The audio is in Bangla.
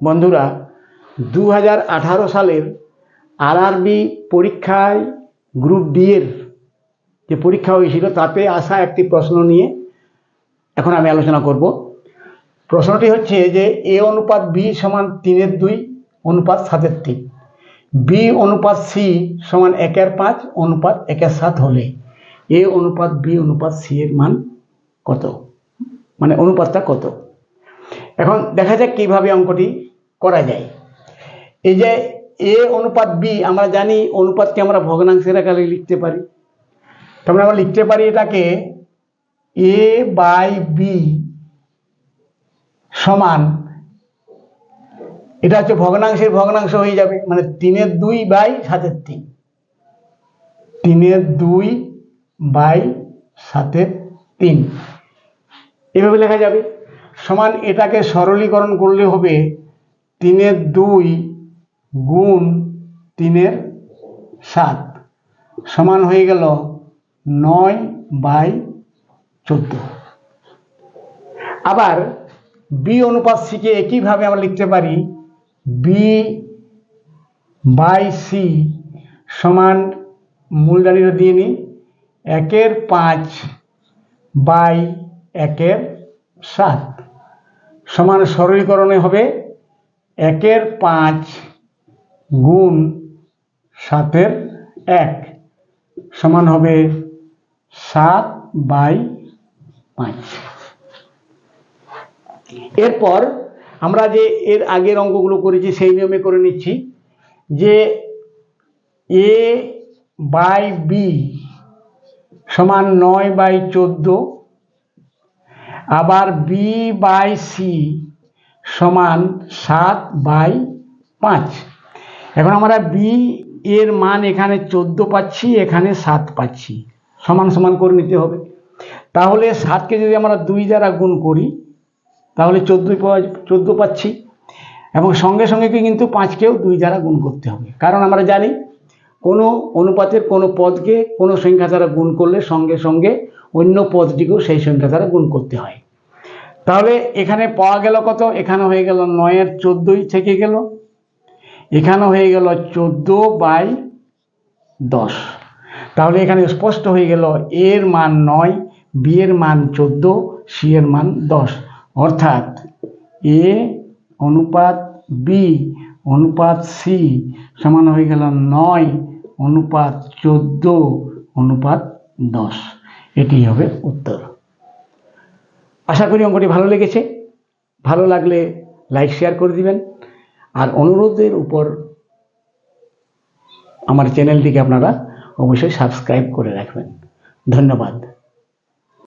বন্ধুরা দু হাজার আঠারো সালের আরআরবি পরীক্ষায় গ্রুপ ডি এর যে পরীক্ষা হয়েছিল, তাতে আসা একটি প্রশ্ন নিয়ে এখন আমি আলোচনা করব। প্রশ্নটি হচ্ছে যে, এ অনুপাত বি সমান তিনের দুই, অনুপাত সাতের তিন। বি অনুপাত সি সমান একের পাঁচ, অনুপাত একের সাত হলে এ অনুপাত বি অনুপাত সি এর মান কত? মানে অনুপাতটা কত? এখন দেখা যাক কীভাবে অঙ্কটি করা যায়। এই যে এ অনুপাত বি, আমরা জানি অনুপাতকে আমরা ভগ্নাংশের আকারে লিখতে পারি। তারপরে আমরা লিখতে পারি এটাকে এ বাই বি সমান, এটা হচ্ছে ভগ্নাংশের ভগ্নাংশ হয়ে যাবে মানে তিনের দুই বাই সাতের তিন। তিনের দুই বাই সাতের তিন। এভাবে লেখা যাবে। সমান এটাকে সরলীকরণ করলে হবে তিনের দুই গুণ তিনের সাত। সমান হয়ে গেল নয় বাই চোদ্দ। আবার বি অনুপাত সিকে একইভাবে আমরা লিখতে পারি বি বাই সি সমান মূলদানিটা দিয়ে নিই একের পাঁচ বাই একের সাত। সমান সরলীকরণে হবে একের পাঁচ গুণ সাতের এক। সমান হবে সাত বাই পাঁচ। এরপর আমরা যে এর আগের অঙ্কগুলো করেছি, সেই নিয়মে করে নিচ্ছি যে এ বাই বি সমান নয় বাই চোদ্দ আবার বি বাই সি সমান সাত বাই পাঁচ। এখন আমরা বি এর মান এখানে চোদ্দ পাচ্ছি, এখানে সাত পাচ্ছি। সমান সমান করে নিতে হবে। তাহলে সাতকে যদি আমরা দুই দ্বারা গুণ করি, তাহলে চোদ্দোই পাওয়া চোদ্দ পাচ্ছি। এবং সঙ্গে সঙ্গে কিন্তু পাঁচকেও দুই দ্বারা গুণ করতে হবে। কারণ আমরা জানি কোনো অনুপাতের কোনো পদকে কোনো সংখ্যা দ্বারা গুণ করলে সঙ্গে সঙ্গে অন্য পদটিকেও সেই সংখ্যা দ্বারা গুণ করতে হয়। তাহলে এখানে পাওয়া গেল কত? এখানে হয়ে গেল নয়ের চোদ্দোই থেকে গেল। এখানে হয়ে গেল চোদ্দ বাই দশ। তাহলে এখানে স্পষ্ট হয়ে গেল এর মান নয় বি এর মান চোদ্দ সি এর মান দশ। অর্থাৎ এ অনুপাত বি, অনুপাত সি সমান হয়ে গেল নয় অনুপাত চোদ্দ, অনুপাত দশ। এটি হবে উত্তর। আশা করি অঙ্কটি ভালো লেগেছে। ভালো লাগলে লাইক, শেয়ার করে দিবেন। আর অনুরোধের উপর আমার চ্যানেলটিকে আপনারা অবশ্যই সাবস্ক্রাইব করে রাখবেন। ধন্যবাদ।